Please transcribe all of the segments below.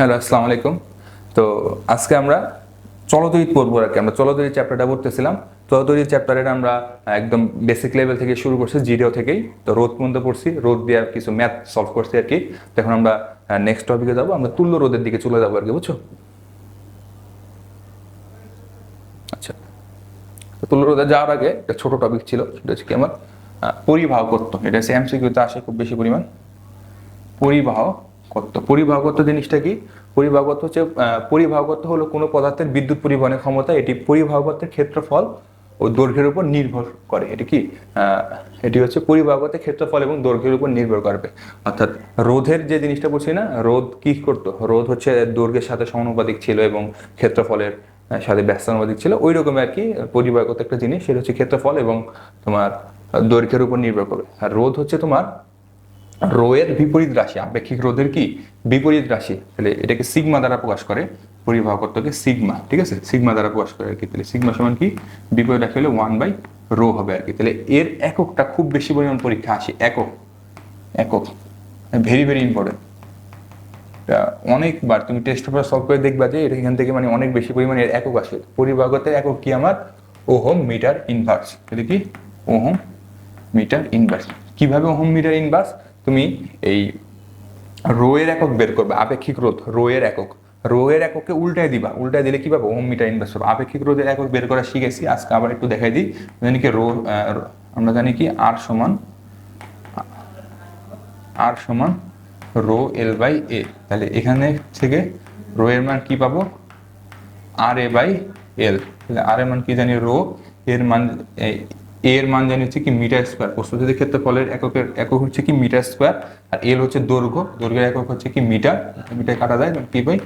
Hello, আসসালামু আলাইকুম। তো আজকে আমরা চলতরিত পড়ব আর কি। আমরা চলতরিত চ্যাপ্টারটা পড়তেছিলাম। চলতরিত চ্যাপ্টারের আমরা একদম বেসিক লেভেল থেকে শুরু করছি জিরো থেকেই। তো রোদ পর্যন্ত পড়ছি। রোদ দিয়ে কিছু ম্যাথ সলভ করছি আর কি। তো এখন আমরা নেক্সট টপিকে যাব। আমরা তুল্য রোদের দিকে চলে যাব আর কি, বুঝছ? আচ্ছা। তো তুল্য রোদে যাওয়ার আগে একটা ছোট টপিক ছিল, সেটা হচ্ছে কি আমার পরিবাহ করতো এটা হচ্ছে এমসিকিউতে আসে খুব বেশি পরিমাণ। পরিবাহকত্ব পরিবাহকত্ব জিনিসটা কি? পরিবাহকত্ব হচ্ছে পরিবাহকত্ব হলো কোনো পদার্থের বিদ্যুৎ পরিবহনের ক্ষমতা, এটি পরিবাহকত্বের ক্ষেত্রফল ও দৈর্ঘ্যের উপর নির্ভর করে। এটি কি? এটি হচ্ছে পরিবাহকত্বের ক্ষেত্রফল এবং দৈর্ঘ্যের উপর নির্ভর করবে। অর্থাৎ রোধের যে জিনিসটা বলছি না, রোধ কি করতো? রোধ হচ্ছে দৈর্ঘ্যের সাথে সমানুপাতিক ছিল এবং ক্ষেত্রফলের সাথে ব্যস্তানুপাতিক ছিল। ওই রকম আর কি পরিবাহকত্ব একটা জিনিস, সেটা হচ্ছে ক্ষেত্রফল এবং তোমার দৈর্ঘ্যের উপর নির্ভর করবে। আর রোধ হচ্ছে তোমার রো এর বিপরীত রাশি, আপেক্ষিক রোধের কি? বিপরীত রাশি। তাহলে এটাকে সিগমা দ্বারা প্রকাশ করে পরিবাহকত্বকে সিগমা, ঠিক আছে? সিগমা দ্বারা প্রকাশ করে আর কি। তাহলে সিগমা সমান কি? বিপরীত রাশি হলে ওয়ান বাই রো হবে আর কি। তাহলে এর এককটা খুব বেশি পরিমাণ পরীক্ষা আসে, একক একক। ভেরি ভেরি ইম্পর্টেন্ট অনেকবার তুমি টেস্ট পেপার সলভ করে দেখবা যে এটা এখান থেকে মানে অনেক বেশি পরিমাণে একক আসে। পরিবাহকতের একক কি আমার? ওহম মিটার ইনভার্স এটা কি? ওহম মিটার ইনভার্স কীভাবে ওহম মিটার ইনভার্স তুমি এই রো এর একক বের করবে, আপেক্ষিক রোধ রো এর একক। রো এর এককে উল্টায় দিবা, উল্টায় দিলে কি পাবো? ওহম মিটার ইনভার্স হবে। আপেক্ষিক রোধের একক বের করা শিখেছি, আজকে আবার একটু দেখাই দিই। জানি কি রো আমরা জানি কি আর সমান আর সমান রো এল বাই এ তাহলে এখানে থেকে রো এর মান কি পাবো? আর এ বাই এল তাহলে আর এর মান কি জানি? রো, এর মান এর মান জানি হচ্ছে কি মিটার স্কোয়ার প্রস্তুতির ক্ষেত্রে ফলের এককের, একক হচ্ছে কি মিটার স্কোয়ার, আর এল হচ্ছে দৈর্ঘ্য, দৈর্ঘ্যের একক হচ্ছে কি মিটার মিটার কাটা যায় কি পাই?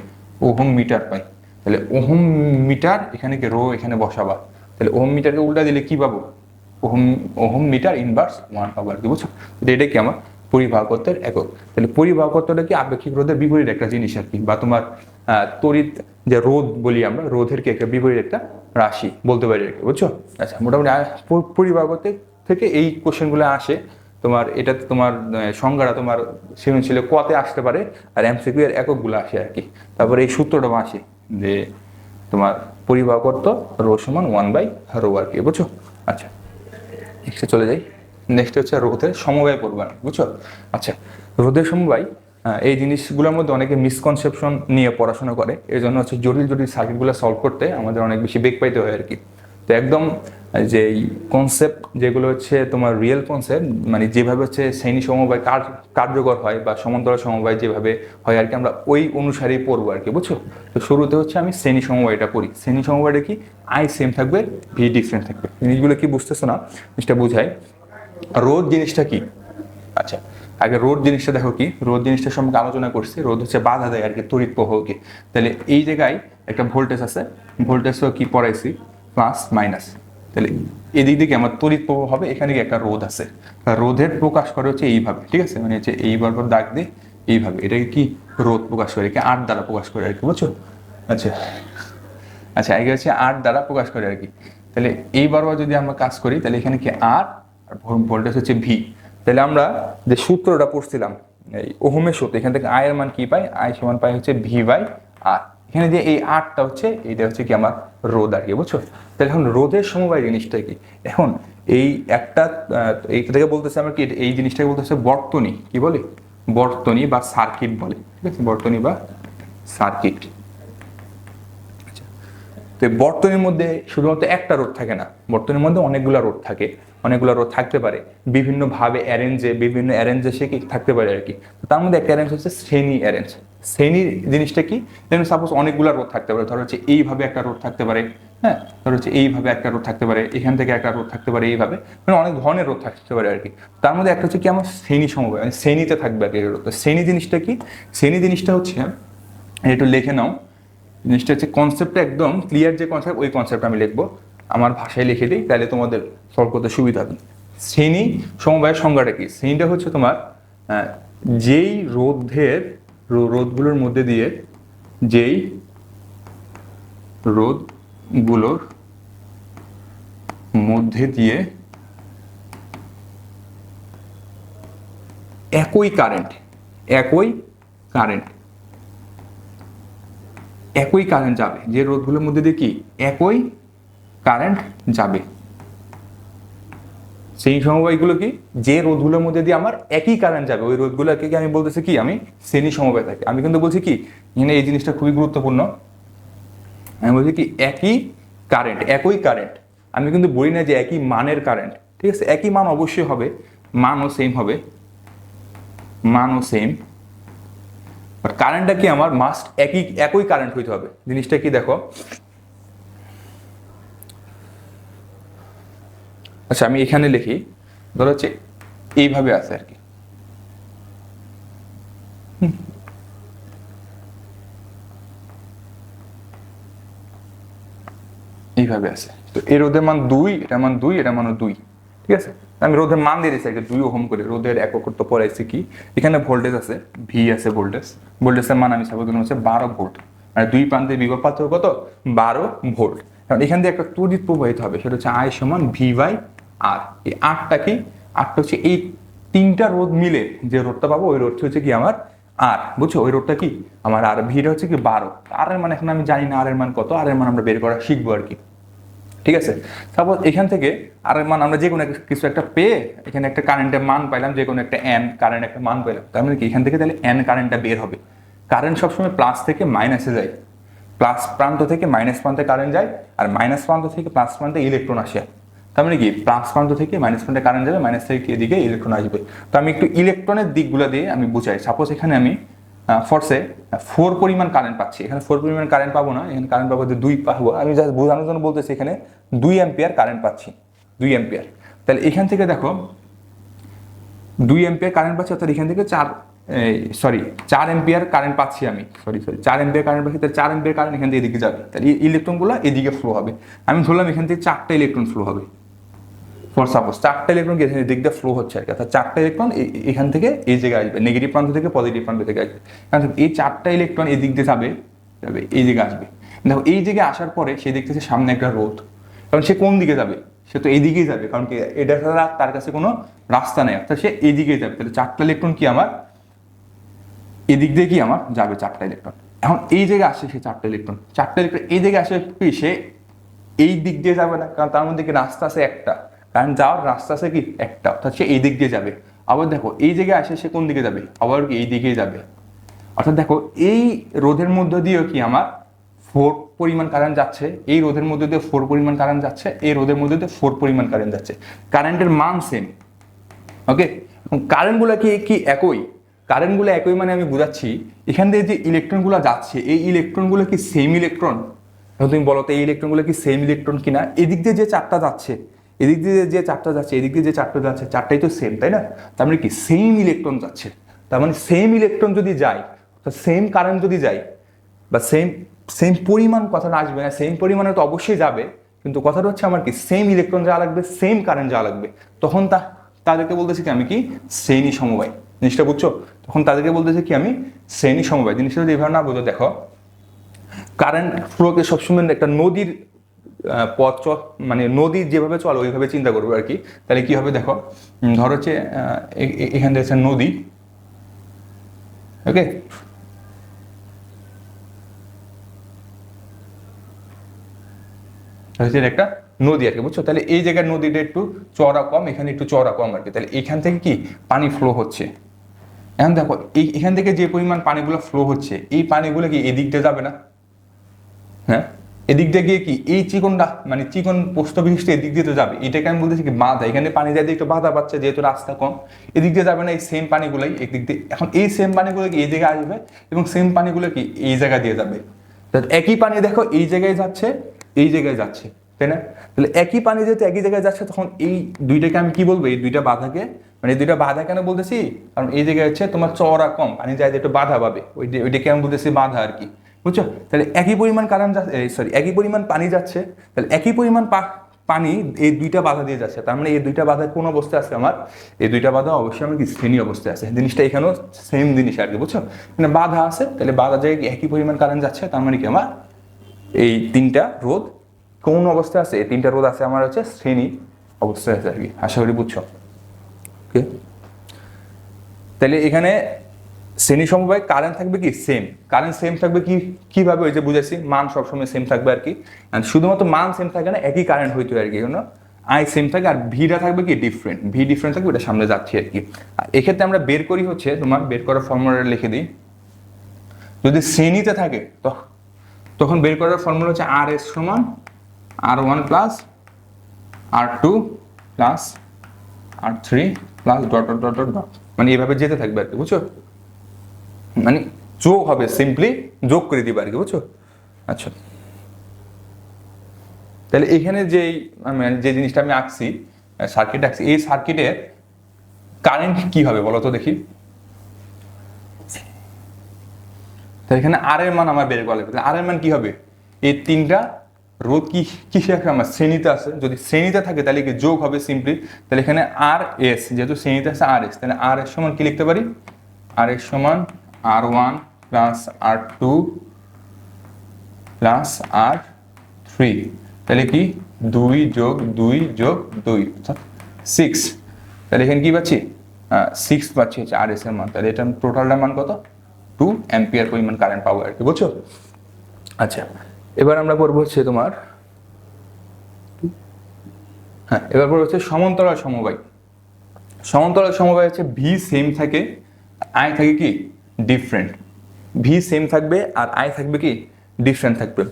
ওহম মিটার পাই। তাহলে ওহম মিটার এখানে কি রো, এখানে বসাবা। তাহলে ওহম মিটারকে উল্টা দিলে কি পাবো? Ohm ohm meter inverse one পাবো আর কি, বুঝছ? এটা কি আমার পরিবাহকত্বের একক। তাহলে পরিবাহকত্বটা কি আপেক্ষিক রোধের বিপরীত একটা জিনিস আর কি, বা তোমার তড়িৎ যে রোধ বলি আমরা, রোধের কি একটা বিপরীত একটা রাশি বলতে পারি আর কি বুঝছ? আচ্ছা মোটামুটি আহ, প- পরিবাহকত্বের থেকে এই কোশ্চেনগুলো আসে। তোমার এটাতে তোমার সংজ্ঞাটা তোমার সৃজনশীলে কতে আসতে পারে আর এমসিকিউ এর এককগুলো আসে আর কি। তারপরে এই সূত্রটা আসে যে তোমার পরিবাহকত্ব রো সমান ওয়ান বাই রো আর কি বুঝছ? আচ্ছা নেক্সটে চলে যাই। নেক্সট হচ্ছে রোধের সমবায় পরিমাণ বুঝছ? আচ্ছা রোধের সমবায় এই জিনিসগুলোর মধ্যে অনেকে মিসকনসেপশন নিয়ে পড়াশোনা করে। এই জন্য হচ্ছে জটিল জটিল সার্কিটগুলো সলভ করতে আমাদের অনেক বেশি বেগ পাইতে হয় আর কি তো একদম যে কনসেপ্ট যেগুলো হচ্ছে তোমার রিয়েল কনসেপ্ট মানে যেভাবে হচ্ছে শ্রেণি সমবায় কার- কার্যকর হয় বা সমান্তরাল সমবায় যেভাবে হয় আর কি আমরা ওই অনুসারেই পড়ব আর কি বুঝছ? তো শুরুতে হচ্ছে আমি শ্রেণি সমবায়টা পড়ি। শ্রেণি সমবায়টা কি? আই সেম থাকবে ভি ডিফারেন্ট থাকবে। জিনিসগুলো কি বুঝতেছো না? জিনিসটা বুঝাই। রোদ জিনিসটা কি? আচ্ছা আগে রোদ জিনিসটা দেখো কি? রোদ জিনিসটা সম্পর্কে আলোচনা করছি। রোদ হচ্ছে বাধা দেয় আর কি তড়িৎ প্রবাহকে। তাহলে এই জায়গায় একটা ভোল্টেজ আছে। ভোল্টেজও কি পড়াইছি? প্লাস মাইনাস তাহলে এদিক দিকে আমার তড়িৎ প্রবাহ হবে, এখানে কি একটা রোধ আছে। রোধের প্রকাশ করে হচ্ছে এইভাবে, ঠিক আছে? মানে হচ্ছে এইবার পর দাগ দিয়ে এইভাবে। এটাকে কি? রোধ প্রকাশ করে, একে আট দ্বারা প্রকাশ করে আর কি বুঝছ? আচ্ছা। আচ্ছা আগে হচ্ছে আট দ্বারা প্রকাশ করে আর কি তাহলে এইবার যদি আমরা কাজ করি, তাহলে এখানে কি আর আর ভোল্টেজ হচ্ছে ভি। তাহলে আমরা যে সূত্রটা পড়ছিলাম এই ওহমের সূত্র এখান থেকে আয়ের মান কি পাই? আয় সমান পাই হচ্ছে ভি বাই আর এখানে যে এই আটটা হচ্ছে এটা হচ্ছে কি আমার রোদ আর কি বুঝছ? তাহলে এখন রোদের সমবায় জিনিসটা কি? এখন এই একটা আহ, এই থেকে বলতেছে আমরা কি এই জিনিসটাকে বলতেছে বর্তনী কি বলে? বর্তনী বা সার্কিট বলে ঠিক আছে? বর্তনী বা সার্কিট তো এই বর্তনীর মধ্যে শুধুমাত্র একটা রোড থাকে না বর্তনীর মধ্যে অনেকগুলো রোড থাকে। অনেকগুলো রোড থাকতে পারে। বিভিন্ন ভাবে অ্যারেঞ্জে বিভিন্ন অ্যারেঞ্জে সে কি থাকতে পারে আর কি। তার মধ্যে একটা অ্যারেঞ্জ হচ্ছে শ্রেণি অ্যারেঞ্জ শ্রেণি জিনিসটা কি? যেমন সাপোজ অনেকগুলো রোড থাকতে পারে। ধরো হচ্ছে এইভাবে একটা রোড থাকতে পারে হ্যাঁ? ধরো হচ্ছে এইভাবে একটা রোড থাকতে পারে, এখান থেকে একটা রোড থাকতে পারে এইভাবে। মানে অনেক ধরনের রোড থাকতে পারে আর কি। তার মধ্যে একটা হচ্ছে কি আমার শ্রেণি সমবায় মানে শ্রেণীতে থাকবে আর কি রোড শ্রেণি জিনিসটা কি? শ্রেণি জিনিসটা হচ্ছে একটু লিখে নাও। জিনিসটা হচ্ছে কনসেপ্টটা একদম ক্লিয়ার যে কনসেপ্ট ওই কনসেপ্ট আমি লিখব। আমার ভাষায় লিখে দিই, তাহলে তোমাদের সলভ করতে সুবিধা হবে। শ্রেণি সমবায়ের সংজ্ঞাটা কি? শ্রেণীটা হচ্ছে তোমার যেই রোধের রোধগুলোর মধ্যে দিয়ে যেই রোধগুলোর মধ্যে দিয়ে একই কারেন্ট একই কারেন্ট একই কারেন্ট যাবে। যে রোধগুলোর মধ্যে দিয়ে কি? একই কারেন্ট যাবে। সেই সমবায়গুলো কি? যে রোধগুলোর মধ্যে দিয়ে আমার একই কারেন্ট যাবে। ওই রোধগুলোকে কি আমি বলতেছি কি? আমি শ্রেণি সমবায় থাকি। আমি কিন্তু বলছি কি? এখানে এই জিনিসটা খুবই গুরুত্বপূর্ণ। আমি বলছি কি? একই কারেন্ট একই কারেন্ট। আমি কিন্তু বলি না যে একই মানের কারেন্ট। ঠিক আছে? একই মান অবশ্যই হবে। মানও সেম হবে। মানও সেম কারেন্টটা কি আমার? মাস্ট একই একই কারেন্ট হইতে হবে। জিনিসটা কি দেখো? আচ্ছা আমি এখানে লিখি, ধরো হচ্ছে এইভাবে আছে আর কি। এইভাবে আছে। তো এই রোধের মান দুই, এটা মান দুই, এটা মানও দুই, ঠিক আছে? আমি রোধের মান দিয়ে দিচ্ছি আগে দুই ওহম করে। রোধের একক তো পরে কি? এখানে ভোল্টেজ আছে ভি আছে ভোল্টেজ ভোল্টেজের মান আমি সাপোজ হচ্ছে বারো ভোল্ট মানে দুই প্রান্তের বিভব পার্থক্য কত? বারো ভোল্ট কারণ এখান দিয়ে একটা তড়িৎ প্রবাহিত হবে, সেটা হচ্ছে আই সমান ভি বাই আর এই আটটা কি? আটটা হচ্ছে এই তিনটা রোদ মিলে যে রোধটা পাবো, ওই রোধটি হচ্ছে কি আমার আর, বুঝছ? ওই রোধটা কি? আমার আর ভিড় হচ্ছে কি বারো। আর এর মান এখন আমি জানি না, আর এর মান কত? আর এর মান আমরা বের করা শিখব আর কি। ঠিক আছে? সাপোজ এখান থেকে আর এর মান আমরা যে কোনো কিছু একটা পেয়ে এখানে একটা কারেন্টের মান পাইলাম, যে কোনো একটা এন কারেন্ট একটা মান পাইলাম। তার মানে কি? এখান থেকে তাহলে এন কারেন্টটা বের হবে। কারেন্ট সবসময় প্লাস থেকে মাইনাসে যায়। প্লাস প্রান্ত থেকে মাইনাস প্রান্তে কারেন্ট যায়, আর মাইনাস প্রান্ত থেকে প্লাস প্রান্তে ইলেকট্রন আসে। তার মানে কি? প্লাস প্রান্ত থেকে মাইনাস প্রান্তে কারেন্ট যাবে মাইনাস থেকে এদিকে ইলেকট্রন আসবে। তো আমি একটু ইলেকট্রনের দিকগুলো দিয়ে আমি বুঝাই। সাপোজ এখানে আমি ফোর্সে ফোর পরিমাণ কারেন্ট পাচ্ছি। এখানে ফোর পরিমাণ কারেন্ট পাবো না, এখানে কারেন্ট পাবো যে দুই পাবো। আমি জাস্ট বোঝানোর জন্য বলতেছি এখানে দুই অ্যাম্পিয়ার কারেন্ট পাচ্ছি। দুই অ্যাম্পিয়ার তাহলে এখান থেকে দেখো, দুই অ্যাম্পিয়ার কারেন্ট পাচ্ছি, অর্থাৎ এখান থেকে চার সরি চার এম্পিয়ার কারেন্ট পাচ্ছি আমি। সরি সরি চার এম্পিয়ার কারেন্ট পাচ্ছি, তাহলে চার এম্পিয়ার কারেন্ট এখান থেকে এদিকে যাবে। তাহলে ইলেকট্রনগুলো এদিকে ফ্লো হবে। আমি ধরলাম এখান থেকে চারটা ইলেকট্রন ফ্লো হবে। ফর সাপোজ চারটা ইলেকট্রন এখানে দিক দিয়ে ফ্লো হচ্ছে আর কি। অর্থাৎ চারটা ইলেকট্রন এখান থেকে এই জায়গায় আসবে। নেগেটিভ প্রান্ত থেকে পজিটিভ প্রান্ত থেকে আসবে। কারণ এই চারটা ইলেকট্রন এই দিক দিয়ে যাবে যাবে, এই জায়গায় আসবে। দেখো, এই জায়গায় আসার পরে সে দেখতেছে সামনে একটা রোদ কারণ সে কোন দিকে যাবে? সে তো এইদিকেই যাবে। কারণ কি, এটা ছাড়া তার কাছে কোনো রাস্তা নেই। অর্থাৎ সে এইদিকেই যাবে। তাহলে চারটা ইলেকট্রন কি আমার? এদিক দিয়ে কি আমার? যাবে চারটা ইলেকট্রন এখন এই জায়গায় আসে সে চারটা ইলেকট্রন চারটা ইলেকট্রন এই জায়গায় আসে কি? সে এই দিক দিয়ে যাবে না। কারণ তার মধ্যে কি রাস্তা আছে একটা। কারণ যাওয়ার রাস্তা আছে কি? একটা। অর্থাৎ সে এই দিক দিয়ে যাবে। আবার দেখো, এই জায়গায় আসে সে কোন দিকে যাবে? আবার কি এই দিকেই যাবে? অর্থাৎ দেখো, এই রোধের মধ্যে দিয়েও কি আমার ফোর পরিমাণ কারেন্ট যাচ্ছে? এই রোধের মধ্যে দিয়ে ফোর পরিমাণ কারেন্ট যাচ্ছে। এই রোধের মধ্যে দিয়ে ফোর পরিমাণ কারেন্ট যাচ্ছে। কারেন্টের মান সেম ওকে কারেন্টগুলো কি কি একই? কারেন্টগুলো একই মানে আমি বোঝাচ্ছি, এখান দিয়ে যে ইলেকট্রনগুলো যাচ্ছে, এই ইলেকট্রনগুলো কি সেম ইলেকট্রন তুমি বলো তো, এই ইলেকট্রনগুলো কি সেম ইলেকট্রন কিনা? এদিক দিয়ে যে চারটা যাচ্ছে এদিক দিয়ে যে চারটা যাচ্ছে, এদিক দিয়ে যে চারটা যাচ্ছে চারটাই তো সেম তাই না? তার মানে কি? সেম ইলেকট্রন যাচ্ছে। তার মানে সেম ইলেকট্রন যদি যায় সেম কারেন্ট যদি যায়, বা সেম সেম পরিমাণ কথাটা আসবে না সেম পরিমাণে তো অবশ্যই যাবে, কিন্তু কথাটা হচ্ছে আমার কি? সেম ইলেকট্রন যাওয়া লাগবে সেম কারেন্ট যাওয়া লাগবে। তখন তা, তাদেরকে বলতেছি কি আমি কি? শ্রেণি সমবায়। জিনিসটা বুঝছ? তখন তাদেরকে বলতেছি কি আমি? শ্রেণি সমবায়। জিনিসটা যদি এভাবে না বোঝো, দেখো কারেন্ট ফ্লোকে সবসময় একটা নদীর পথ চল মানে নদী যেভাবে চলে, ওইভাবে চিন্তা করব আর কি। তাহলে কি হবে দেখো ধর হচ্ছে এখান থেকে নদী। ওকে হচ্ছে একটা নদী আর কি, বুঝছ? তাহলে এই জায়গার নদীটা একটু চওড়া কম, এখানে একটু চওড়া কম আর কি। তাহলে এখান থেকে কি? পানি ফ্লো হচ্ছে। এখন দেখো, এই, এখান থেকে যে পরিমাণ পানিগুলো ফ্লো হচ্ছে, এই পানিগুলো কি এদিক দিয়ে যাবে না? হ্যাঁ? এদিক দিয়ে গিয়ে কি? এই চিকনটা মানে চিকন পোস্ত বিশিষ্ট এদিক দিয়ে তো যাবে। এটাকে আমি বলতেছি কি, বাধা। এখানে পানি যায় একটু বাধা পাচ্ছে, যেহেতু রাস্তা কম। এদিক দিয়ে যাবে না, এই সেম পানিগুলোই এদিক দিয়ে এখন এই সেম পানিগুলো কি এই জায়গায় আসবে? এবং সেম পানিগুলো কি এই জায়গা দিয়ে যাবে? একই পানি দেখো, এই জায়গায় যাচ্ছে, এই জায়গায় যাচ্ছে। তাই না? তাহলে একই পানি যেহেতু একই জায়গায় যাচ্ছে, তখন এই দুইটাকে আমি কি বলব? এই দুইটা বাধাকে? মানে দুইটা বাধা কেন বলতেছি? কারণ এই জায়গায় হচ্ছে তোমার চওড়া কম, পানি যায় একটু বাধা পাবে। ওই ওইটাকে আমি বলতেছি বাধা আর কি। বুঝছ? তাহলে একই পরিমাণ কারণ সরি একই পরিমাণ পানি যাচ্ছে, তাহলে একই পরিমাণ পা- পানি এই দুইটা বাধা দিয়ে যাচ্ছে। তার মানে এই দুইটা বাধা কোন অবস্থায় আছে আমার? এই দুইটা বাধা অবশ্যই আমার কি শ্রেণি অবস্থায় আছে। জিনিসটা এখানেও সেম জিনিস আর কি, বুঝছ? মানে বাধা আছে, তাহলে বাধা জায়গায় একই পরিমাণ কারেন্ট যাচ্ছে, তার মানে কি আমার? এই তিনটা রোদ কোন অবস্থায় আছে? এই তিনটা রোদ আছে আমার হচ্ছে শ্রেণি অবস্থায় আছে আর কি। আশা করি বুঝছ। ওকে তাহলে এখানে শ্রেণি সমবায় কারেন্ট থাকবে কি? সেম কারেন্ট সেম থাকবে কি? কীভাবে? ওই যে বুঝাইছি মান সবসময় সেম থাকবে আর কি। শুধুমাত্র মান সেম থাকে না, একই কারেন্ট হইতে আর কি আই সেম থাকে আর ভিটা থাকবে কি ডিফারেন্ট ভি ডিফারেন্ট থাকবে, ওটা সামনে যাচ্ছি আর কি। এক্ষেত্রে আমরা বের করি হচ্ছে, তোমার বের করার ফর্মুলাটা লিখে দিই। যদি শ্রেণীতে থাকে তখন বের করার ফর্মুলা হচ্ছে আর এস সমান R one plus R two plus R three plus dot dot dot dot মানে এইভাবে যেতে থাকবে আর কি, বুঝছ? মানে যোগ হবে সিম্পলি যোগ করে দিবে আর কি বুঝছ? আচ্ছা। তাহলে এখানে যে যে জিনিসটা আমি আঁকছি সার্কিট আঁকছি, এই সার্কিটে কারেন্ট কি হবে বলো তো দেখি? তাহলে এখানে আর এর মান আমার বের করা লাগবে। আর এর মান কি হবে? এই তিনটা রোধ কি, কিসে আমার শ্রেণীতে আছে যদি শ্রেণীতে থাকে তাহলে কি যোগ হবে সিম্পলি তাহলে এখানে আর এস যেহেতু শ্রেণীতে আছে আর এস তাহলে আর এস সমান কি লিখতে পারি? আর এস সমান R one plus R two plus R three তাহলে কি? দুই যোগ দুই যোগ দুই, অর্থাৎ সিক্স তাহলে এখানে কি পাচ্ছি? সিক্স পাচ্ছি হচ্ছে আর এস এর মান। তাহলে এটা টোটালটার মান কত? টু অ্যাম্পিয়ার পরিমাণ কারেন্ট পাবো আর কি, বুঝছ? আচ্ছা এবার আমরা করব হচ্ছে তোমার হ্যাঁ এবার পড়ব হচ্ছে সমান্তরাল সমবায়। সমান্তরাল সমবায় হচ্ছে ভি সেম থাকে আই থাকে কি? ডিফারেন্ট ভি সেম থাকবে আর আই থাকবে কি? ডিফারেন্ট থাকবে।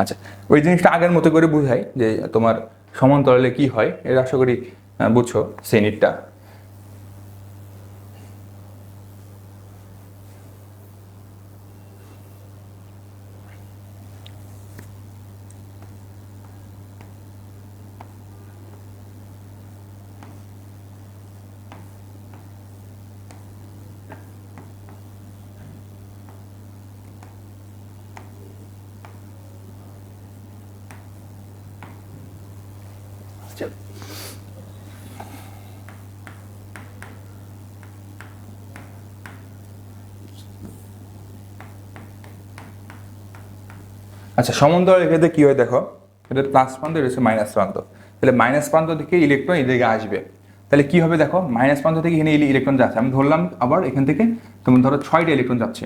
আচ্ছা ওই জিনিসটা আগের মতো করে বুঝাই যে তোমার সমান্তরালে কি হয়, এটা আশা করি বুঝছ, শ্রেণীরটা। আচ্ছা সমান্তরাল ক্ষেত্রে কি হয় দেখো? এটা প্লাস প্রান্ত হচ্ছে মাইনাস প্রান্ত। তাহলে মাইনাস প্রান্ত থেকে ইলেকট্রন এদিকে আসবে। তাহলে কি হবে দেখো? মাইনাস প্রান্ত থেকে এখানে ইলেকট্রন যাচ্ছে। আমি ধরলাম আবার এখান থেকে তুমি ধরো ছয়টা ইলেকট্রন যাচ্ছে।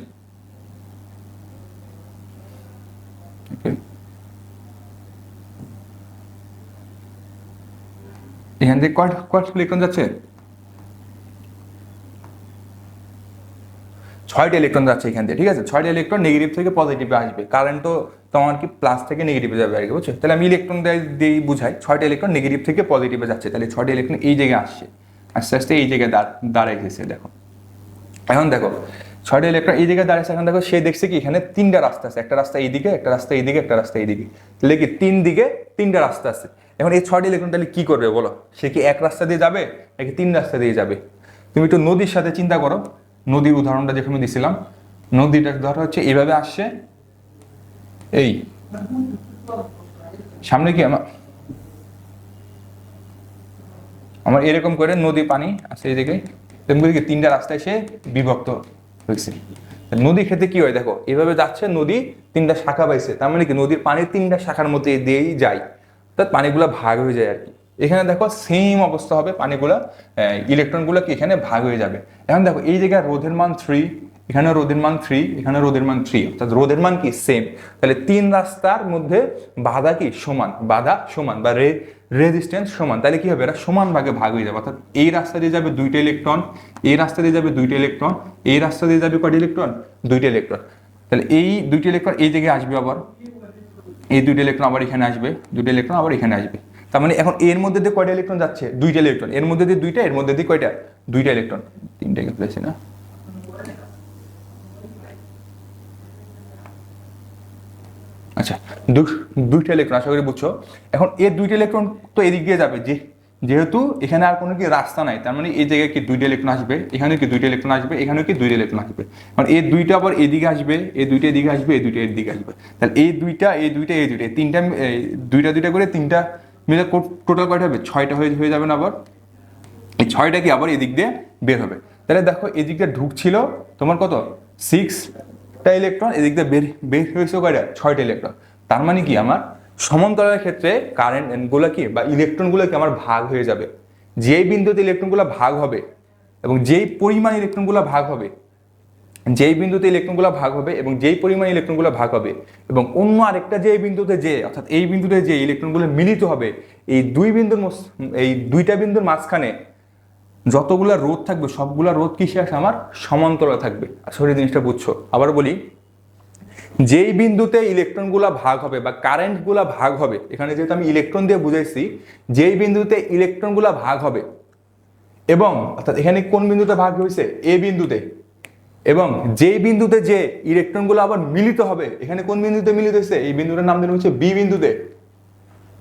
এখান থেকে কয় কয়টা ইলেকট্রন যাচ্ছে? ছয়টা ইলেকট্রন যাচ্ছে এখান থেকে ঠিক আছে? ছয়টা ইলেকট্রন নেগেটিভ থেকে পজিটিভে আসবে। কারেন্ট তো তোমার কি প্লাস থেকে নেগেটিভে যাবে আর কি, বুঝছ? তাহলে আমি ইলেকট্রন দিয়েই বুঝাই, ছয়টা ইলেকট্রন নেগেটিভ থেকে পজিটিভে যাচ্ছে। তাহলে ছয়টা ইলেকট্রন এই জায়গায় আসছে। আস্তে আস্তে এই জায়গায় দাঁড়, দাঁড়ায় গেছে, দেখো। এখন দেখো, ছয়টা ইলেকট্রন এই জায়গায় দাঁড়িয়েছে এখন দেখো, সে দেখছে কি, এখানে তিনটা রাস্তা আছে। একটা রাস্তা এইদিকে, একটা রাস্তা এইদিকে, একটা রাস্তা এইদিকে। তাহলে কি তিন দিকে তিনটা রাস্তা আছে। এখন এই ছয়টা ইলেকট্রন তাহলে কি করবে বলো? সে কি এক রাস্তা দিয়ে যাবে নাকি তিন রাস্তা দিয়ে যাবে? তুমি একটু নদীর সাথে চিন্তা করো। নদীর উদাহরণটা যেখানে দিছিলাম, নদীটা ধরো হচ্ছে এইভাবে আসছে, এই, সামনে কি আমার আমার এরকম করে নদী পানি আছে এরকম করে তিনটা রাস্তায় সে বিভক্ত হয়েছে। নদী খেতে কি হয় দেখো, এভাবে যাচ্ছে নদী তিনটা শাখা পাইছে, তার মানে কি নদীর পানি তিনটা শাখার মধ্যে দিয়েই যায় অর্থাৎ পানিগুলো ভাগ হয়ে যায় আর কি। এখানে দেখো সেম অবস্থা হবে পানিগুলো ইলেকট্রনগুলো কি এখানে ভাগ হয়ে যাবে। এখন দেখো এই জায়গায় রোধের মান থ্রি এখানে রোধের মান থ্রি এখানে রোধের মান থ্রি অর্থাৎ রোধের মান কি সেম তাহলে তিন রাস্তার মধ্যে বাধা কি সমান? বাধা সমান বা রে রেজিস্ট্যান্স সমান। তাহলে কি হবে? এরা সমান ভাগে ভাগ হয়ে যাবে। অর্থাৎ এই রাস্তা দিয়ে যাবে দুইটা ইলেকট্রন এই রাস্তা দিয়ে যাবে দুইটা ইলেকট্রন এই রাস্তা দিয়ে যাবে কয়টা ইলেকট্রন দুইটা ইলেকট্রন তাহলে এই দুইটা ইলেকট্রন এই জায়গায় আসবে আবার। এই দুইটা ইলেকট্রন আবার এখানে আসবে, দুইটা ইলেকট্রন আবার এখানে আসবে। তার মানে এখন এর মধ্যে দিয়ে কয়টা ইলেকট্রন যাচ্ছে? দুইটা ইলেকট্রন এর মধ্যে দিয়ে দুইটা, এর মধ্যে দিয়ে কয়টা? দুইটা ইলেকট্রন তিনটা ফেলেছি না। আচ্ছা দুইটা ইলেকট্রন আশা করি বুঝছ? এখন এর দুইটা ইলেকট্রন তো এদিক দিয়ে যাবে, যে যেহেতু এখানে আর কোনো কি রাস্তা নাই, তার মানে এই জায়গায় কি দুইটা ইলেকট্রন আসবে, এখানে কি দুইটা ইলেকট্রন আসবে এখানে কি দুইটা ইলেকট্রন আসবে। কারণ এই দুইটা আবার এদিকে আসবে এই দুইটা এদিকে আসবে এই দুইটা এদিকে আসবে। তাহলে এই দুইটা এই দুইটা এই দুইটা তিনটা দুইটা দুইটা করে তিনটা মিলে টোটাল কয়টা হবে। ছয়টা হয়ে হয়ে যাবে না আবার। এই ছয়টা কি আবার এদিক দিয়ে বের হবে। তাহলে দেখো, এদিক দিয়ে ঢুকছিল তোমার কত? সিক্সটা ইলেকট্রন এদিক দিয়ে বের বের হয়েছে কয়টা? ছয়টা ইলেকট্রন তার মানে কি আমার? সমান্তরালের ক্ষেত্রে কারেন্টগুলো কি? বা ইলেকট্রনগুলো কি আমার ভাগ হয়ে যাবে। যেই বিন্দুতে ইলেকট্রনগুলো ভাগ হবে এবং যেই পরিমাণ ইলেকট্রনগুলো ভাগ হবে যেই বিন্দুতে ইলেকট্রনগুলো ভাগ হবে এবং যেই পরিমাণ ইলেকট্রনগুলো ভাগ হবে এবং অন্য আরেকটা যে বিন্দুতে যে, অর্থাৎ এই বিন্দুতে যে ইলেকট্রনগুলো মিলিত হবে, এই দুই বিন্দুর এই দুইটা বিন্দুর মাঝখানে যতগুলা রোধ থাকবে, সবগুলা রোধ কিসে আসে? আমার সমান্তরাল থাকবে। আসলে জিনিসটা বুঝছ? আবার বলি, যেই বিন্দুতে ইলেকট্রনগুলা ভাগ হবে বা কারেন্টগুলা ভাগ হবে, এখানে যেহেতু আমি ইলেকট্রন দিয়ে বুঝাইছি, যেই বিন্দুতে ইলেকট্রনগুলা ভাগ হবে এবং, অর্থাৎ এখানে কোন বিন্দুতে ভাগ হয়েছে এ বিন্দুতে। এবং যেই বিন্দুতে যে ইলেকট্রনগুলো আবার মিলিত হবে, এখানে কোন বিন্দুতে মিলিত হয়েছে? এই বিন্দুটার নাম দিলাম হচ্ছে বি বিন্দুতে।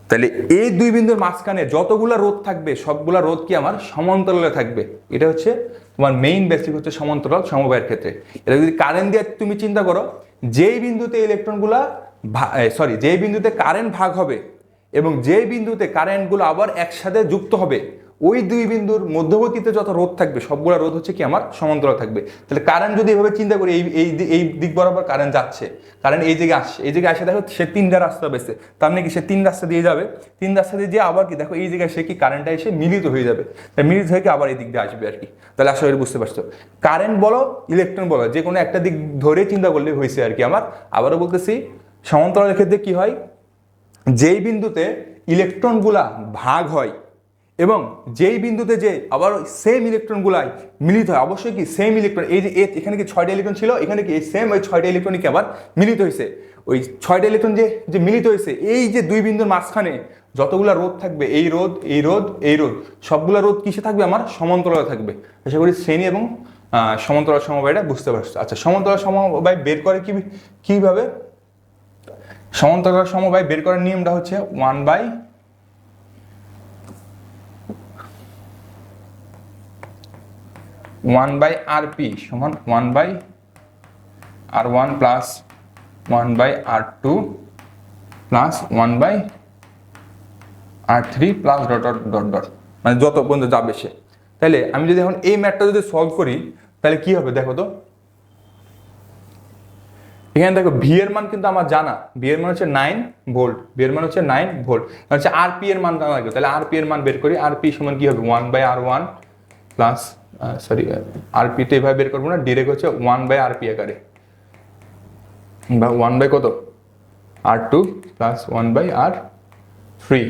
তাহলে এই দুই বিন্দুর মাঝখানে যতগুলা রোধ থাকবে, সবগুলা রোধ কি আমার সমান্তরালে থাকবে? এটা হচ্ছে তোমার মেইন বেসিক হচ্ছে সমান্তরাল সমবায়ের ক্ষেত্রে। এটা যদি কারেন্ট দিয়ে তুমি চিন্তা করো, যেই বিন্দুতে ইলেকট্রনগুলা সরি যেই বিন্দুতে কারেন্ট ভাগ হবে এবং যেই বিন্দুতে কারেন্টগুলো আবার একসাথে যুক্ত হবে ওই দুই বিন্দুর মধ্যবর্তীতে যত রোধ থাকবে, সবগুলা রোধ হচ্ছে কি আমার সমান্তরাল থাকবে। তাহলে কারেন্ট যদি এভাবে চিন্তা করি, এই এই এই দিক বরাবর কারেন্ট যাচ্ছে কারেন্ট এই জায়গায় আসছে, এই জায়গায় আসে দেখো সে তিনটা রাস্তা পেয়েছে তার মানে কি সে তিন রাস্তা দিয়ে যাবে? তিন রাস্তা দিয়ে যেয়ে আবার কি দেখো এই জায়গায় সে কি কারেন্টটা এসে মিলিত হয়ে যাবে। তাই মিলিত হয়ে কি আবার এই দিক দিয়ে আসবে আর কি। তাহলে করি বুঝতে পারছ। কারেন্ট বলো ইলেকট্রন বলো, যে কোনো একটা দিক ধরে চিন্তা করলে হয়েছে আর কি আমার। আবারও বলতেছি, সমান্তরালের ক্ষেত্রে কি হয়? যেই বিন্দুতে ইলেকট্রনগুলা ভাগ হয় এবং যেই বিন্দুতে যে আবার সেম ইলেকট্রনগুলাই মিলিত হয়, অবশ্যই কি সেম ইলেকট্রন এই যে এখানে কি ছয়টা ইলেকট্রন ছিল? এখানে কি এই সেম ওই ছয়টা ইলেকট্রনই কি আবার মিলিত হয়েছে ওই ছয়টা ইলেকট্রন যে যে মিলিত হয়েছে এই যে দুই বিন্দুর মাঝখানে যতগুলা রোধ থাকবে, এই রোধ এই রোধ এই রোধ, সবগুলা রোধ কিসে থাকবে? আমার সমান্তরালে থাকবে। আশা করি শ্রেণি এবং সমান্তরাল সমবায়টা বুঝতে পারছ। আচ্ছা সমান্তরাল সমবায় বের করে কি, কীভাবে? সমান্তরাল সমবায় বের করার নিয়মটা হচ্ছে one by one by R P সমান one by R one plus one by R two plus one by R three plus dot dot dot dot মানে যত পর্যন্ত যাবে সে। তাহলে আমি যদি এখন এই ম্যাথটা যদি সলভ করি তাহলে কি হবে দেখো তো? এখানে দেখো ভি এর মান কিন্তু আমার জানা। ভি এর মান হচ্ছে নাইন ভোল্ট ভি এর মান হচ্ছে নাইন ভোল্ট হচ্ছে আর পি এর মান জানা লাগবে। তাহলে আর পি এর মান বের করি। আর পি সমান কি হবে? One by R one plus sorry R P তো এভাবে বের করব না ডিরেক্ট হচ্ছে ওয়ান বাই আর পি আকারে। বা ওয়ান বাই কত? R two plus one by R three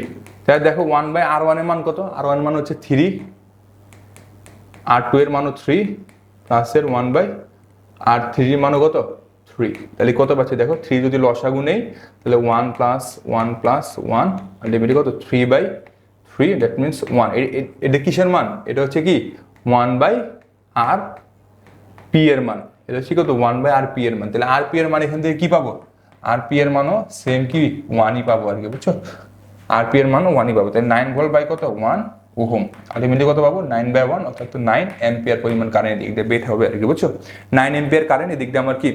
তাহলে দেখো ওয়ান বাই আর ওয়ানের মান কত? আর ওয়ান মান হচ্ছে থ্রি আর টু এর মানও থ্রি প্লাসের ওয়ান বাই আর থ্রির মানও কত? থ্রি তাহলে কত পাচ্ছি? দেখো থ্রি যদি লসাগু নেই, তাহলে one plus one plus one ultimately কত? Three by three that means one এটা কিসের মান? এটা হচ্ছে কি? ওয়ান বাই আর পি এর মান। এটা হচ্ছে কত ওয়ান বাই আর পি এর মান। তাহলে আর পি এর মান এখান থেকে কি পাবো? আর পি এর মানও সেম কি? ওয়ানই পাবো আর কি, বুঝছ? আর পি এর মানও ওয়ানই পাবো। তাহলে নাইন ভোল্ট বাই কত? One ohm. আলটিমেটলি কত পাবো? নাইন বাই ওয়ান অর্থাৎ তো নাইন এম্পিয়ার পরিমাণ কারেন্ট এদিক দিয়ে বের হবে আর কি, বুঝছ? নাইন এম্পিয়ার কারেন্ট এদিক দিয়ে আমার কি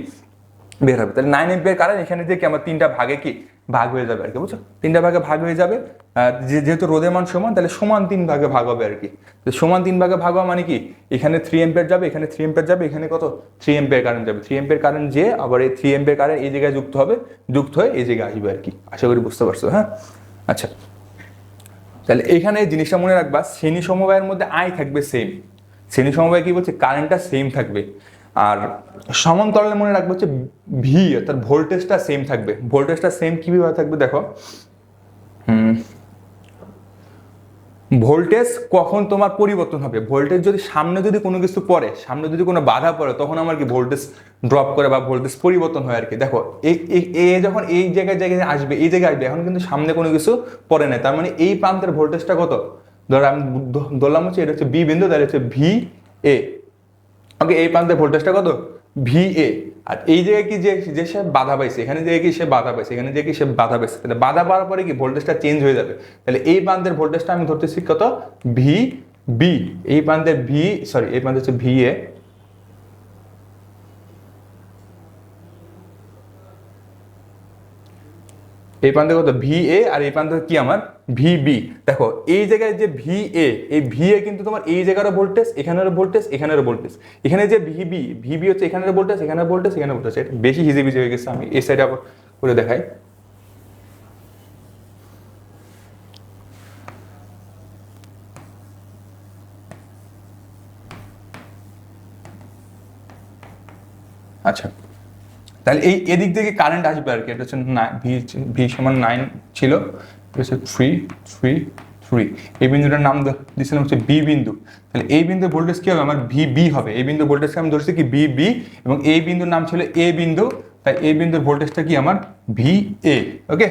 বের হবে? তাহলে নাইন এম্পিয়ার কারেন্ট এখানে দিয়ে কি আমার তিনটা ভাগে কি? ভাগ হয়ে যাবে আর কি, বুঝছ? তিনটা ভাগে ভাগ হয়ে যাবে। যেহেতু রোদের মান সমান, তাহলে সমান তিন ভাগে ভাগ হবে আর কি। সমান তিন ভাগে ভাগ হওয়া মানে কি? এখানে থ্রি এম্পিয়ার যাবে, এখানে থ্রি এম্পিয়ার যাবে, এখানে কত? থ্রি এম্পিয়ার কারেন্ট যাবে। থ্রি এম্পিয়ার কারেন্ট যে, আবার এই থ্রি এম্পিয়ার কারেন্ট এই জায়গায় যুক্ত হবে, যুক্ত হয়ে এই জায়গায় আসবে আর কি। আশা করি বুঝতে পারছ হ্যাঁ? আচ্ছা। তাহলে এখানে জিনিসটা মনে রাখবা, শ্রেণি সমবায়ের মধ্যে আয় থাকবে সেম শ্রেণি সমবায় কি বলছে? কারেন্টটা সেম থাকবে। আর সমান্তরালে মনে রাখবে হচ্ছে ভি, অর্থাৎ ভোল্টেজটা সেম থাকবে। ভোল্টেজটা সেম কীভাবে থাকবে দেখো? ভোল্টেজ কখন তোমার পরিবর্তন হবে? ভোল্টেজ যদি সামনে যদি কোনো কিছু পড়ে, সামনে যদি কোনো বাধা পড়ে, তখন আমার কি ভোল্টেজ ড্রপ করে বা ভোল্টেজ পরিবর্তন হয় আর কি দেখো, এ যখন এই জায়গায় জায়গায় আসবে, এই জায়গায় আসবে, এখন কিন্তু সামনে কোনো কিছু পড়ে নাই তার মানে এই প্রান্তের ভোল্টেজটা কত? ধরো আমি ধরলাম হচ্ছে এটা হচ্ছে বি বিন্দু, তাহলে হচ্ছে ভি এ ওকে এই প্রান্তে ভোল্টেজটা কত? ভি এ আর এই জায়গায় কি যে যে সে বাধা পাইছে, এখানে যে কি সে বাধা পাইছে, এখানে যে কি সে বাধা পাইছে, তাহলে বাধা পাওয়ার পরে কি ভোল্টেজটা চেঞ্জ হয়ে যাবে? তাহলে এই প্রান্তের ভোল্টেজটা আমি ধরতেছি কত? ভি বি এই প্রান্তে ভি সরি এই প্রান্তে হচ্ছে ভি এ এই প্রান্তে কত? ভি এ আর এই প্রান্তে কি আমার? V B. দেখো, এই জায়গায় যে ভি এ, এই ভি এ কিন্তু তোমার এই জায়গারও ভোল্টেজ, এখানেরও ভোল্টেজ এখানেরও ভোল্টেজ। এখানে যে ভি বি ভি বি হচ্ছে এখানের ভোল্টেজ এখানের ভোল্টেজ এখানে ভোল্টেজ। এটা বেশি হিজে বিজে হয়ে গেছে, আমি এই সাইডে আবার করে দেখাই। আচ্ছা। তাহলে এই এদিক থেকে কারেন্ট আসবে আর কি। এটা হচ্ছে ভি ভি সমান নাইন ছিল। থ্রি থ্রি থ্রি এই বিন্দুটার নাম দিয়েছিলাম হচ্ছে বি বিন্দু। তাহলে এই বিন্দু ভোল্টেজ কি হবে? আমার ভি বি হবে। এই বিন্দু ভোল্টেজকে আমি ধরছি কি বি বি এবং এই বিন্দুর নাম ছিল এ বিন্দু। তাই এই বিন্দুর ভোল্টেজটা কি? আমার ভি এ ওকে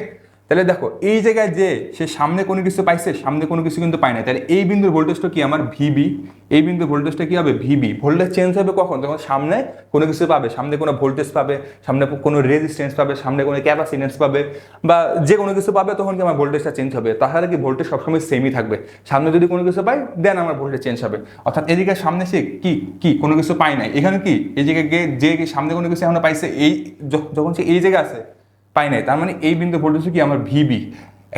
তাহলে দেখো, এই জায়গায় যে সে সামনে কোনো কিছু পাইছে, সামনে কোনো কিছু কিন্তু পায় না তাহলে এই বিন্দুর ভোল্টেজটা কি আমার? ভিবি এই বিন্দুর ভোল্টেজটা কি হবে? ভিবি ভোল্টেজ চেঞ্জ হবে কখন? যখন সামনে কোনো কিছু পাবে, সামনে কোনো ভোল্টেজ পাবে, সামনে কোনো রেজিস্ট্যান্স পাবে, সামনে কোনো ক্যাপাসিটেন্স পাবে, বা যে কোনো কিছু পাবে, তখন কি আমার ভোল্টেজটা চেঞ্জ হবে? তাহলে কি ভোল্টেজ সবসময় সেমই থাকবে। সামনে যদি কোনো কিছু পাই দেন আমার ভোল্টেজ চেঞ্জ হবে। অর্থাৎ এদিকে সামনে সে কি? কি? কোনো কিছু পাই নাই। এখানে কি? এই জায়গায় গিয়ে যে সামনে কোনো কিছু এখনও পাইছে, এই যখন সে এই জায়গায় আছে পাই নাই। তার মানে এই বিন্দু ভোল্টেজ কি আমার ভিবি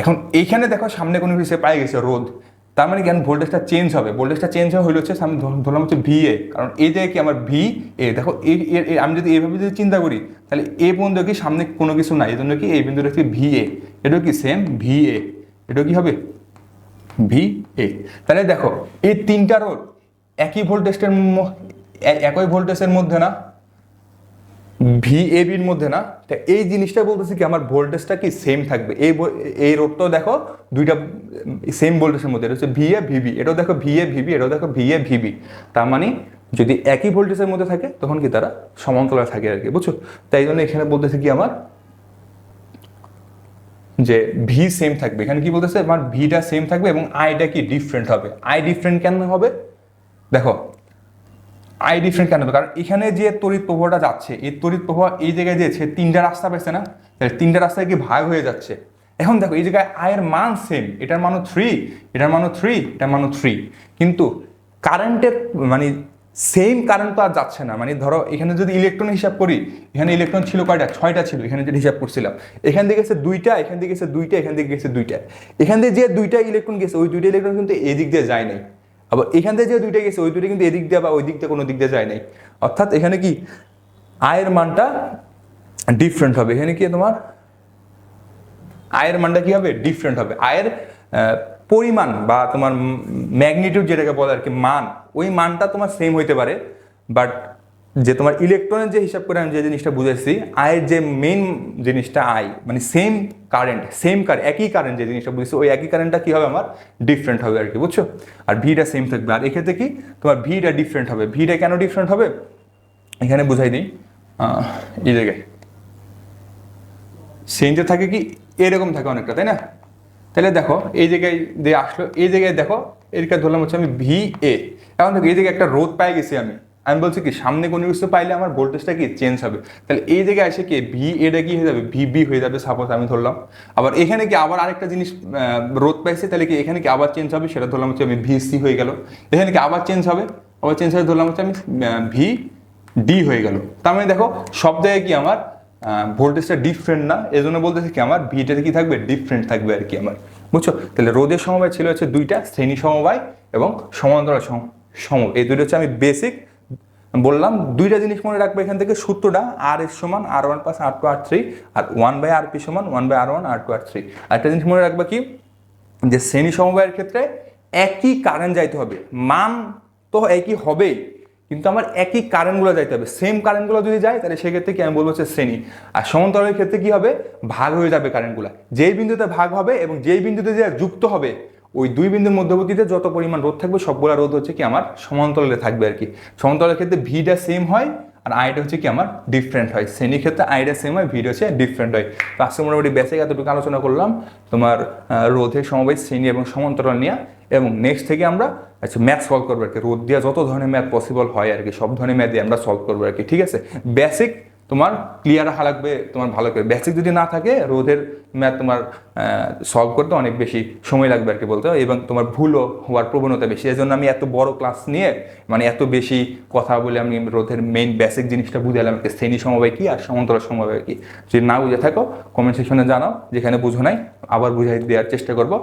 এখন এইখানে দেখো সামনে কোনো কিছু পাই গেছে রোদ তার মানে কেন ভোল্টেজটা চেঞ্জ হবে। ভোল্টেজটা চেঞ্জ হয়ে হচ্ছে ধর- ধরলাম হচ্ছে ভি এ কারণ এই জায়গায় কি আমার ভি এ দেখো আমি যদি এইভাবে যদি চিন্তা করি, তাহলে এ বিন্দু কি সামনে কোনো কিছু নাই। এই জন্য কি এই বিন্দুটা হচ্ছে ভি এ এটাও কি সেম ভি এ এটাও কি হবে? ভি এ তাহলে দেখো, এই তিনটা রোড একই ভোল্টেজের একই ভোল্টেজের মধ্যে না? ভি এ বির মধ্যে না, তা এই জিনিসটা বলতেছি কি, আমার ভোল্টেজটা কি সেম থাকবে? এই এই রোডটাও দেখো, দুইটা সেম ভোল্টেজের মধ্যে, এটা হচ্ছে ভি এ ভিবি এটাও দেখো ভি এ ভিবি এটাও দেখো ভি এ ভিবি তার মানে যদি একই ভোল্টেজের মধ্যে থাকে, তখন কি তারা সমান্তরাল থাকে আর কি, বুঝছ? তাই জন্য এখানে বলতেছে কি আমার, যে ভি সেম থাকবে। এখানে কি বলতেছে, আমার ভিটা সেম থাকবে এবং আইটা কি ডিফারেন্ট হবে? আই ডিফারেন্ট কেন হবে? দেখো আই ডিফারেন্ট কেন কারণ এখানে যে তড়িৎ প্রবাহটা যাচ্ছে, এই তড়িৎ প্রবাহ এই জায়গায় যে সে তিনটা রাস্তা পেয়েছে না? তাহলে তিনটা রাস্তায় কি ভাগ হয়ে যাচ্ছে? এখন দেখো, এই জায়গায় আয়ের মান সেম এটার মানও থ্রি এটার মানও থ্রি এটার মানও থ্রি কিন্তু কারেন্টের মানে সেম কারেন্ট তো আর যাচ্ছে না। মানে ধরো, এখানে যদি ইলেকট্রন হিসাব করি, এখানে ইলেকট্রন ছিল কয়টা? ছয়টা ছিল, এখানে যেটা হিসাব করছিলাম। এখান থেকে গেছে দুইটা, এখান থেকে গেছে দুইটা, এখান থেকে গেছে দুইটা। এখান থেকে যে দুইটা ইলেকট্রন গেছে, ওই দুইটা ইলেকট্রন কিন্তু এদিক দিয়ে যায় নাই। আবার এখান থেকে যে দুইটা গেছে, ওই দুইটা কিন্তু এদিক দিয়ে বা ওই দিক দিয়ে কোনো দিক দিয়ে যায় নাই। অর্থাৎ এখানে কি? আয়ের মানটা ডিফারেন্ট হবে। এখানে কি তোমার? আয়ের মানটা কি হবে? ডিফারেন্ট হবে। আয়ের পরিমাণ বা তোমার ম্যাগনিটিউড যেটাকে বলে আর কি, মান, ওই মানটা তোমার সেম হইতে পারে বাট যে তোমার ইলেকট্রনের যে হিসাব করে আমি যে জিনিসটা বুঝাইছি আয়ের যে মেইন জিনিসটা আই মানে সেম কারেন্ট সেম কারেন্ট একই কারেন্ট যে জিনিসটা বুঝেছি ওই একই কারেন্টটা কী হবে আমার? ডিফারেন্ট হবে আর কি বুঝছ? আর ভিটা সেম থাকবে। আর এক্ষেত্রে কি? তোমার ভিটা ডিফারেন্ট হবে। ভিটা কেন ডিফারেন্ট হবে? এখানে বুঝাই দিই। এই জায়গায়। সেন্টার থাকে কি? এরকম থাকে অনেকটা, তাই না? তাহলে দেখো, এই জায়গায় দিয়ে আসলো, এই জায়গায় দেখো, এদিকে ধরলাম হচ্ছে আমি ভি এ এখন দেখো, এই জায়গায় একটা রোদ পাই গেছি আমি। আমি বলছি কি, সামনে কোনো কিছু পাইলে আমার ভোল্টেজটা কি চেঞ্জ হবে? তাহলে এই জায়গায় এসে কি ভি এটা কি হয়ে যাবে? ভি বি হয়ে যাবে সাপোজ আমি ধরলাম। আবার এখানে কি আবার আরেকটা জিনিস রোদ পাইছে, তাহলে কি এখানে কি আবার চেঞ্জ হবে? সেটা ধরলাম হচ্ছে আমি ভি সি হয়ে গেল। এখানে কি আবার চেঞ্জ হবে? আবার চেঞ্জ হয়ে ধরলাম হচ্ছে আমি ভি ডি হয়ে গেল। তার মানে দেখো, সব জায়গায় কি আমার ভোল্টেজটা ডিফারেন্ট না। এই জন্য বলতেছি কি, আমার ভিটাতে কি থাকবে? ডিফারেন্ট থাকবে আর কি আমার। বুঝছ? তাহলে রোদের সমবায় ছিল হচ্ছে দুইটা, শ্রেণি সমবায় এবং সমান্তরাল সম- এই দুইটা হচ্ছে আমি বেসিক বললাম, দুইটা জিনিস মনে রাখবে এখান থেকে, সূত্রটা আর এস সমান R one plus R two R three R one by R P সমান one by R one R two R three আরেকটা জিনিস মনে রাখবে কি? যে শ্রেণি সমবায়ের ক্ষেত্রে একই কারেন্ট যাইতে হবে। মান তো একই হবেই, কিন্তু আমার একই কারেন্টগুলো যাইতে হবে। সেম কারেন্টগুলো যদি যায়, তাহলে সেক্ষেত্রে কি আমি বলব হচ্ছে শ্রেণি। আর সমান্তরালের ক্ষেত্রে কি হবে? ভাগ হয়ে যাবে কারেন্টগুলো যেই বিন্দুতে ভাগ হবে এবং যেই বিন্দুতে যে যুক্ত হবে ওই দুই বিন্দুর মধ্যবর্তীতে যত পরিমাণ রোধ থাকবে, সবগুলা রোধ হচ্ছে কি আমার সমান্তরালে থাকবে আর কি। সমান্তরালের ক্ষেত্রে ভিটা সেম হয় আর আইটা হচ্ছে কি আমার ডিফারেন্ট হয়। শ্রেণির ক্ষেত্রে আইটা সেম হয় ভিড হচ্ছে ডিফারেন্ট হয়। তো আজকে মোটামুটি বেসিক এতটুকু আলোচনা করলাম, তোমার রোধের সমবায় শ্রেণি এবং সমান্তরাল নিয়ে এবং নেক্সট থেকে আমরা আচ্ছা ম্যাথ সলভ করব আর কি। রোদ দিয়ে যত ধরনের ম্যাথ পসিবল হয় আর কি, সব ধরনের ম্যাথ দিয়ে আমরা সলভ করব আর কি, ঠিক আছে? বেসিক তোমার ক্লিয়ার রাখা লাগবে, তোমার ভালো করে। বেসিক যদি না থাকে, রোধের ম্যাথ তোমার সলভ করতে অনেক বেশি সময় লাগবে আর কি বলতে এবং তোমার ভুলও হওয়ার প্রবণতা বেশি। এই জন্য আমি এত বড় ক্লাস নিয়ে মানে এত বেশি কথা বলে আমি রোধের মেইন বেসিক জিনিসটা বুঝালাম যে শ্রেণি সমবায় কি আর সমান্তরাল সমবায় কি? যদি না বুঝে থাকো কমেন্ট সেকশনে জানাও, যেখানে বুঝো নাই, আবার বুঝাই দেওয়ার চেষ্টা করব।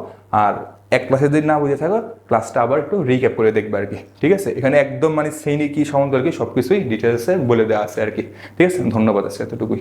আর এক ক্লাসে যদি না বুঝে থাকো ক্লাসটা আবার একটু রিক্যাপ করে দেখবে আর কি। ঠিক আছে? এখানে একদম মানে শ্রেণি কি সমান্তরাল কি সব কিছুই ডিটেলসে বলে দেওয়া আছে আর কি। ঠিক আছে? ধন্যবাদ আছে এতটুকুই।